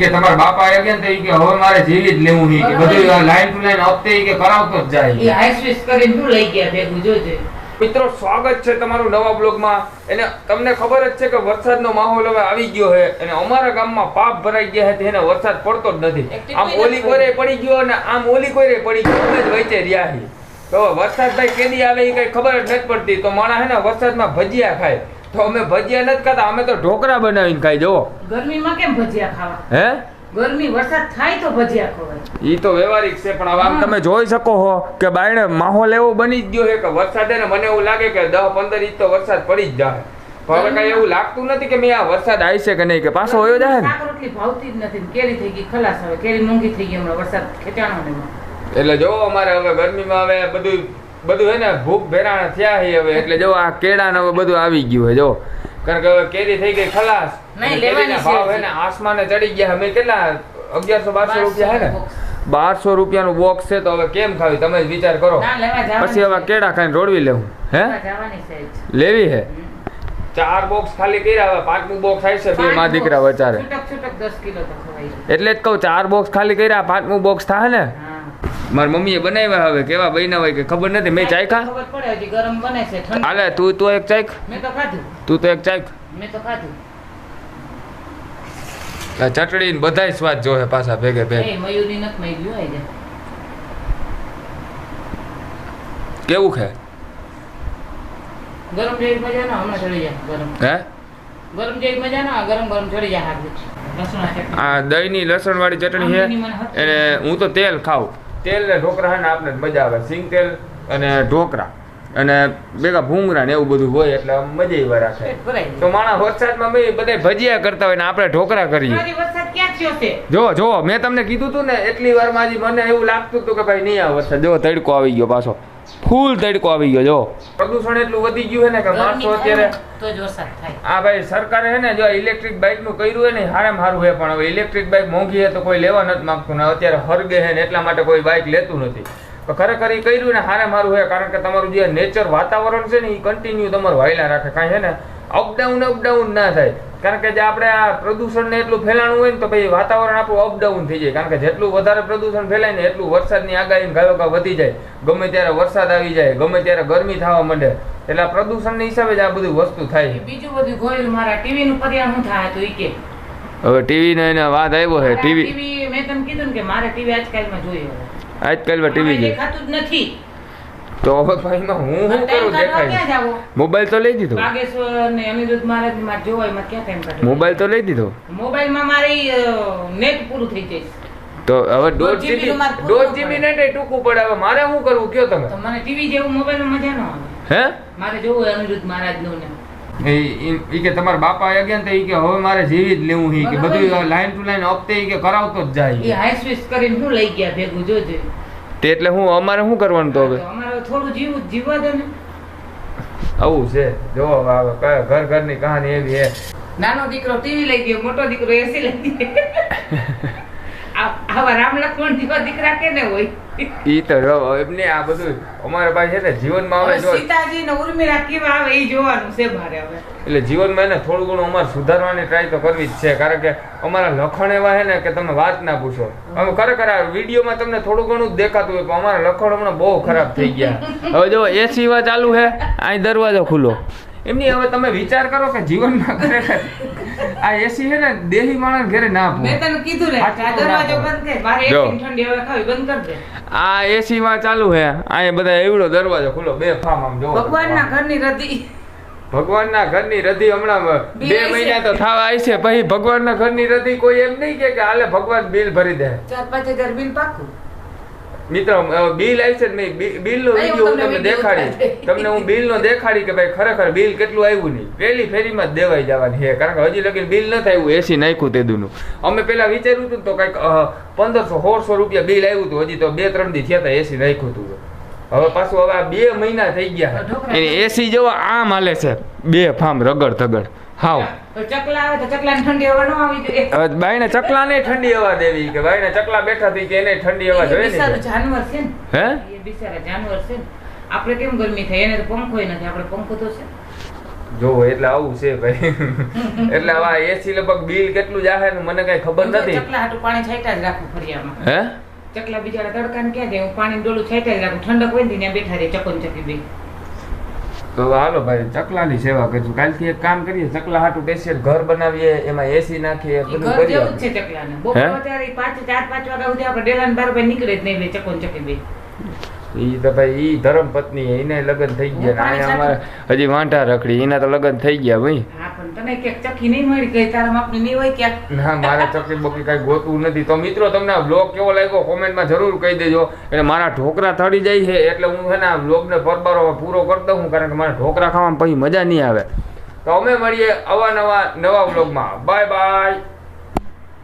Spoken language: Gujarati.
કે તમારા બાપા આવ્યા ગયા ને કે હવે મારે જીવી જ લેવું નહીં કે બધું લાઈન ટુ લાઈન હપ્તે કે કરાવતો જ એ આઈસ હાઈ કરીને શું લઈ ગયા ભેગું જોજે. મિત્રો સ્વાગત છે તમારું નવા બ્લોગમાં. એને તમને ખબર જ છે કે વરસાદનો માહોલ હવે આવી ગયો છે અને અમારા ગામમાં પાપ ભરાઈ ગયા છે એને વરસાદ પડતો જ નથી. આમ ઓલી કોરે પડી ગયો અને આમ ઓલી કોરે પડી ગયો જ વચ્ચે રહ્યા છે. તો વરસાદ ભાઈ કેદી આવે એ કઈ ખબર જ નથી પડતી. તો માણસ હે ને વરસાદમાં ભજીયા ખાય. તો અમે ભજીયા નથી ખાતા અમે તો ઢોકળા બનાવીને ખાઈ જવો ગરમીમાં કેમ ભજીયા ખાવા? હે? ગરમી વરસાદ થાય તો ભજીયા ખવાય. ઈ તો વ્યવહારિક છે પણ હવે આમ તમે જોઈ શકો છો કે બાયણે માહોલ એવો બની જ ગયો છે કે વરસાદ ને મને એવું લાગે કે દસ પંદર ઇંચ તો વરસાદ પડી જ જાય. પણ હવે કઈ એવું લાગતું નથી કે મેં આ વરસાદ આવશે કે નહીં કે પાછો વયો જાય ને? રોટલી ભાવતી જ નથી કેરી થઈ ગઈ ખલાસ હવે કેરી મોંઘી થઈ ગઈ હમણાં વરસાદ ખેંચાણો એટલે જો અમારે હવે ગરમીમાં હવે બધું બધું હે ને ભૂખ ભેરાણ થયા છે હવે એટલે જો આ કેળા ને બધું આવી ગયું હે જો. કારણ કે હવે કેરી થઈ ગઈ ખલાસ. કેરીના ભાવ હે ને આસમાને ચડી ગયા અમે કેટલા અગિયારસો બારસો રૂપિયા હે ને. બારસો રૂપિયાનું બોક્સ છે તો હવે કેમ ખાવી? તમે જ વિચાર કરો. પછી હવે. કેળા ખાઈને રોડવી લેવું. હે? લેવા હે? ચાર બોક્સ ખાલી કર્યા હવે પાંચમું બોક્સ આવશે બે માં દીકરા. વચારે એટલે જ કહું ચાર બોક્સ ખાલી કર્યા પાંચમું બોક્સ થાય ને? મારી મમ્મીએ બનાવ્યા હવે કેવા બન્યા હોય કે ખબર નથી મેં ચાખ્યા ગરમ બને છે હાલે તું તું એક ચાખ મેં તો ખાધું. તું તો એક ચાખ મેં તો ખાધું. આ ચટણી ને બધાય સ્વાદ જોહે પાછા ભેગે ભેગે. મયુરી ગયું આઈ કેવું છે? ગરમ જેવી મજા ના હમણાં ચડી જાય ગરમ. હે? ગરમ જેવી મજા ના ગરમ ગરમ ચડી જાય હાથ લસણ આ વાળી ચટણી છે એટલે હું તો તેલ ખાઉં. તેલ ને ઢોકરા ને આપણે મજા આવે. સિંગ તેલ અને ઢોકળા અને ભેગા ભૂંગરા ને એવું બધું હોય એટલે મજા એવા રાખે. તો માણસ વરસાદમાં મેં બધા ભજીયા કરતા હોય ને આપણે ઢોકળા કરીએ. જો જો મેં તમને કીધું તું ને એટલી વાર માજી મને એવું લાગતું હતું કે ભાઈ નહીં આવે વરસાદ. જો તડકો આવી ગયો પાછો. ફૂલ તડકો આવી ગયો જો. પ્રદૂષણ એટલું વધી ગયું છે ને કે માણસો અત્યારે તો જ થાય. આ ભાઈ સરકારે છે ને જો ઇલેક્ટ્રિક બાઇકનું કર્યું હોય ને હારામ હારું હે પણ હવે ઇલેક્ટ્રિક બાઇક મોંઘી છે તો કોઈ લેવા નથી માંગતું ને અત્યારે હરગે છે ને એટલા માટે કોઈ બાઇક લેતું નથી. ખરેખર એ કર્યું ને હારે મારું હોય કારણ કે તમારું જે નેચર વાતાવરણ છે ને એ કન્ટિન્યુ તમારું વાયલા રાખે. કાંઈ છે ને અપડાઉન અપડાઉન ના થાય. કારણ કે જે આપણે આ પ્રદૂષણને એટલું ફેલાણું હોય ને તો પછી વાતાવરણ આપણું અપડાઉન થઈ જાય. કારણ કે જેટલું વધારે પ્રદૂષણ ફેલાય ને એટલું વરસાદની આગાહી ગાયો ગા વધી જાય. ગમે ત્યારે વરસાદ આવી જાય ગમે ત્યારે ગરમી થવા માંડે એટલે આ પ્રદૂષણના હિસાબે જ આ બધું વસ્તુ થાય છે. બીજું બધું ગોયલ મારા ટીવી નું પર્યાણ શું થાય તો ઈ કે. હવે ટીવી નો એને વાત આવ્યો છે ટીવી મેં તમને કીધું કે મારે ટીવી આજકાલમાં જોઈએ આજકાલમાં ટીવી છે ખાતું જ નથી. તો હવે ભાઈમાં હું શું કરું દેખાય? મોબાઈલ તો લઈ દીધો. બાગેશ્વર ને અનિરુદ્ધ મહારાજ મારે જોવા એમાં ક્યાં ટાઈમ કાઢવો? મોબાઈલ તો લઈ દીધો. મોબાઈલમાં મારી નેટ પૂરું થઈ જાય તો હવે દોઢ જીબી દોઢ જીબી નેટ એ ટૂંકું પડે. હવે મારે શું કરવું? કયો તમે? તો મને ટીવી જેવું મોબાઈલમાં મજા ન આવે. હે? મારે જોવું હોય મહારાજનું ને. એ કે તમારા બાપા ગયા તો કે હવે મારે જીવી જ લેવું છે. કે બધું લાઈન ટુ લાઈન હપ્તે કે કરાવતો જ એ જાય હાઈ સ્વીસ કરીને શું લઈ ગયા? ભેગું જોજે. તે એટલે હું અમારે શું કરવાનું તો હવે? થોડું જીવું જીવવા દે ને. આવું છે. જો ઘર ઘરની કહાની એવી છે. નાનો દીકરો ટીવી લઈ ગયો મોટો દીકરો એસી લઈ ગયો. આવા રામ લક્ષ્મણ જેવા દીકરા કેને હોય? ઈ તો એમને આ બધું અમારા પાસે છે ને જીવનમાં હવે હવે જો સીતાજી ને ઉર્મિલા કેવા આવે એ જોવાનું છે મારે હવે. એટલે જીવનમાં એને થોડું ઘણું અમારે સુધારવાની ટ્રાય તો કરવી જ છે કારણ કે અમારા લખણ એવા છે ને કે તમે વાત ના પૂછો. અમે ખરેખર આ વિડીયોમાં તમને થોડું ઘણું દેખાતું હોય પણ અમારા લખણ હમણાં બહુ ખરાબ થઈ ગયા. હવે જો એસી વા ચાલુ છે અહીં દરવાજો ખુલ્લો. એમની હવે તમે વિચાર કરો કે જીવનમાં ખરેખર આ એસી હે ને દેહી માણસ ઘરે ના મેં તને કીધું રે આ દરવાજો બંધ કર મારે જો. એક ઠંડી હવે ખાવી બંધ કર દે. આ એસી માં ચાલુ હે આ બધા એવડો દરવાજો ખુલ્લો બે ફામ આમ જોવો ભગવાનના ઘરની ના ભગવાનના ઘરની રધી હમણાં બે મહિના તો થવા આવી છે. પછી ભગવાન ના ઘર ઘરની રધી કોઈ એમ નહીં કે કે હાલે ભગવાન બિલ ભરી દે. ચાર પાંચ હજાર બિલ પાકું. મિત્રો બિલ આવી છે ને બિલ નો બિલનો વીડિયો હું તમને દેખાડી. તમને હું બિલનો દેખાડી કે ભાઈ ખરેખર બિલ કેટલું આવ્યું નહીં. પહેલી ફેરીમાં જ દેવાઈ જવાની છે. કારણ કે હજી લગી બિલ નથી આવ્યું એસી નાખ્યું તેદુનું. અમે પેલા વિચાર્યું હતું તો કંઈક પંદરસો સોળસો રૂપિયા બિલ આવ્યું હતું. હજી તો બે ત્રણ દી થયા હતા એસી નાખ્યું હતું. હવે પાછું હવે આ બે મહિના થઈ ગયા એની એસી જેવો આમ હાલે છે. બે ફામ રગડ તગડ. હાવ. તો ચકલા આવે ચકલા ઠંડી હવા ન ચકલા ને ઠંડી હવા દેવી કે બાઈને ચકલા બેઠા થઈ કે એને ઠંડી હવા જોઈએ ને? જાનવર છે ને. હે? બિચારા જાનવર છે આપણે કેમ ગરમી થાય? એને તો પંખો નથી. આપણે પંખો તો છે. જો એટલે આવું છે ભાઈ. એટલે હવે એસી લગભગ બિલ કેટલું જાહે ને મને કઈ ખબર નથી. ચકલા હાટું પાણી છાંટ્યા જ રાખવું ફળિયામાં હે? ચકલા બિચારા તડકાને ક્યાં જાય? હું પાણી ડોલું રાખું. ઠંડક હોય ને બેઠા રહે ચકોન ચકી બે. તો હાલો ભાઈ ચકલાની સેવા કરશું. કાલથી એક કામ કરીએ ચકલા હાટું સ્પેશિયલ ઘર બનાવીએ એમાં એસી નાખીએ બધું ઘર જેવું જ છે ચકલાને. બપોર ઈ પાંચ ચાર પાંચ વાગ્યા સુધી આપણે ડેલાન બાર ભાઈ નીકળે જ નહીં બે ચકોન ચકી બે. ઈ તો ભાઈ ઈ ધર્મ પત્ની એને લગ્ન થઈ ગયા ને અહીંયા અમારે હજી વાંટા રખડી. એના તો લગ્ન થઈ ગયા ભાઈ. તને ક્યાંક ચકી નહીં મળી, ગઈ તારા માપની નહીં હોય ક્યાંક? ના, મારે ચકલી બકલી કાંઈ ગોતવું નથી. તો મિત્રો, તમને બ્લોગ કેવો લાગ્યો, કોમેન્ટમાં જરૂર કહી દેજો. એટલે મારા ઢોકરા થડી જાય છે, એટલે હું છે ને બ્લોગને પરબારો પૂરો કરી દઉં કારણ કે મારે ઢોકરા ખાવામાં પછી મજા નહીં આવે. તો અમે મળીએ અવાનવા નવા બ્લોગમાં બાય બાય.